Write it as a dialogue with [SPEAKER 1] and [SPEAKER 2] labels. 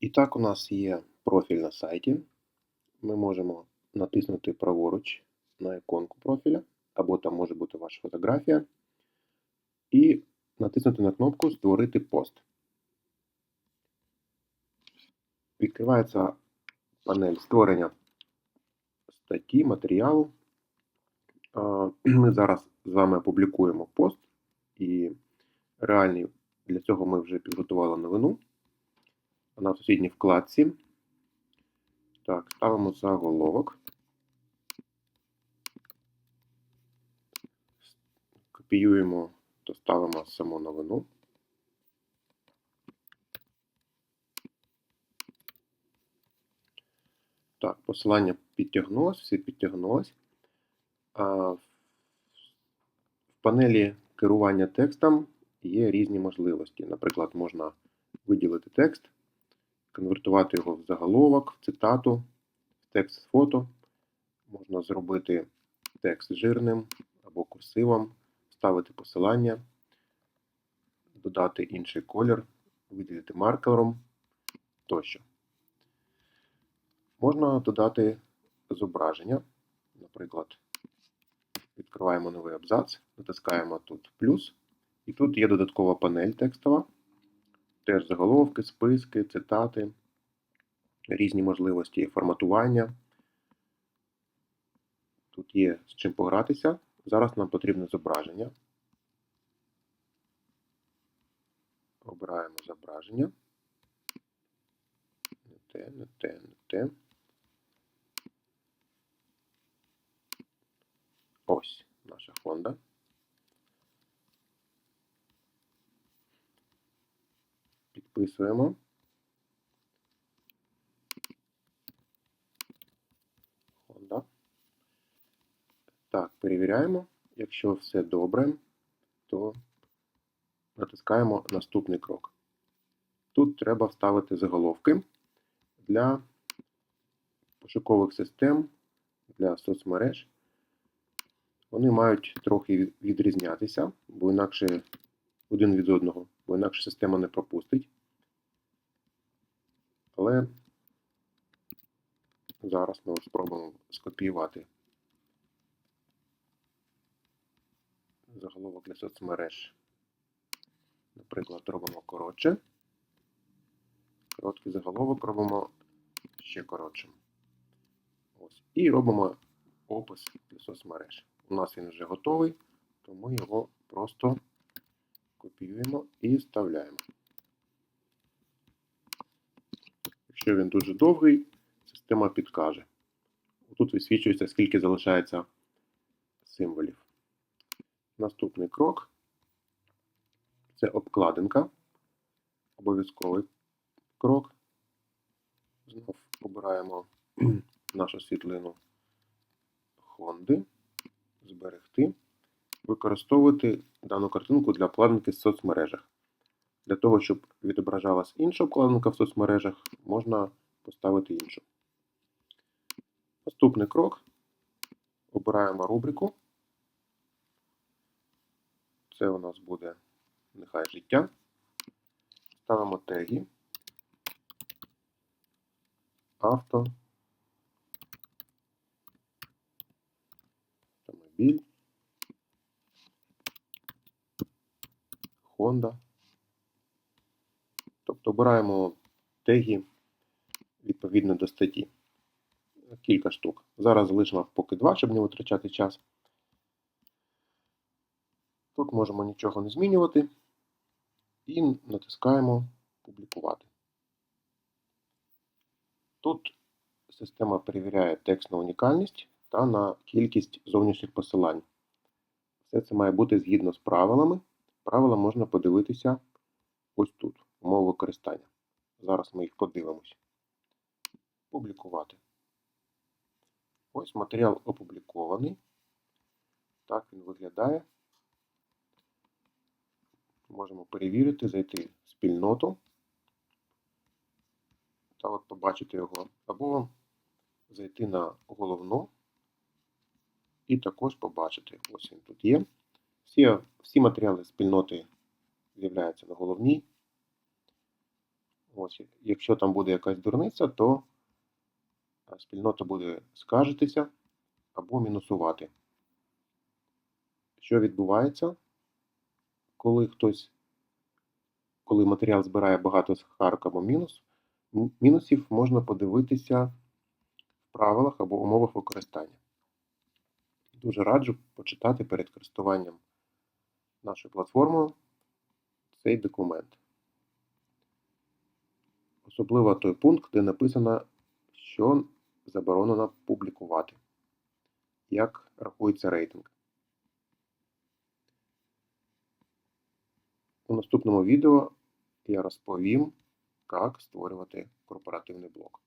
[SPEAKER 1] І так, у нас є профіль на сайті. Ми можемо натиснути праворуч на іконку профіля, або там може бути ваша фотографія, і натиснути на кнопку Створити пост. Відкривається панель створення статті, матеріалу. Ми зараз з вами опублікуємо пост, і реальний для цього ми вже підготували новину. Вона в сусідній вкладці. Так, ставимо заголовок. Копіюємо та ставимо саму новину. Так, посилання підтягнулось, все підтягнулось. А в панелі керування текстом є різні можливості. Наприклад, можна виділити текст, конвертувати його в заголовок, в цитату, в текст з фото. Можна зробити текст жирним або курсивом, вставити посилання, додати інший колір, виділити маркером тощо. Можна додати зображення. Наприклад, відкриваємо новий абзац, натискаємо тут плюс, і тут є додаткова панель текстова. Теж заголовки, списки, цитати, різні можливості форматування. Тут є з чим погратися. Зараз нам потрібне зображення. Обираємо зображення. Не те, не те, не те. Ось наша Honda. Підписуємо. Honda. Так, перевіряємо. Якщо все добре, то натискаємо наступний крок. Тут треба вставити заголовки для пошукових систем, для соцмереж. Вони мають трохи відрізнятися, бо інакше один від одного, бо інакше система не пропустить. Але зараз ми спробуємо скопіювати заголовок для соцмереж. Наприклад, робимо коротше. Короткий заголовок робимо ще коротшим. Ось. І робимо опис для соцмереж. У нас він вже готовий, то ми його просто копіюємо і вставляємо. Якщо він дуже довгий, система підкаже. Тут висвічується, скільки залишається символів. Наступний крок це обкладинка. Обов'язковий крок. Знов обираємо нашу світлину Хонди, зберегти, використовувати дану картинку для обкладинки в соцмережах. Для того, щоб відображалась інша обкладинка в соцмережах, можна поставити іншу. Наступний крок. Обираємо рубрику. Це у нас буде нехай життя. Ставимо теги. Авто. Автомобіль. Honda. Обираємо теги відповідно до статті. Кілька штук. Зараз залишимо поки два, щоб не витрачати час. Тут можемо нічого не змінювати і натискаємо Публікувати. Тут система перевіряє текст на унікальність та на кількість зовнішніх посилань. Все це має бути згідно з правилами. Правила можна подивитися ось тут, умови використання. Зараз ми їх подивимось. Публікувати. Ось матеріал опублікований. Так він виглядає. Можемо перевірити, зайти в спільноту та от побачити його, або зайти на головну і також побачити. Ось він тут є. Всі, всі матеріали спільноти з'являються на головній. Ось, якщо там буде якась дурниця, то е, спільнота буде скаржитися або мінусувати. Що відбувається, коли хтось, коли матеріал збирає багато скарг або мінус, мінусів можна подивитися в правилах або умовах використання. Дуже раджу почитати перед користуванням нашою платформою цей документ. Особливо той пункт, де написано, що заборонено публікувати, як рахується рейтинг. У наступному відео я розповім, як створювати корпоративний блог.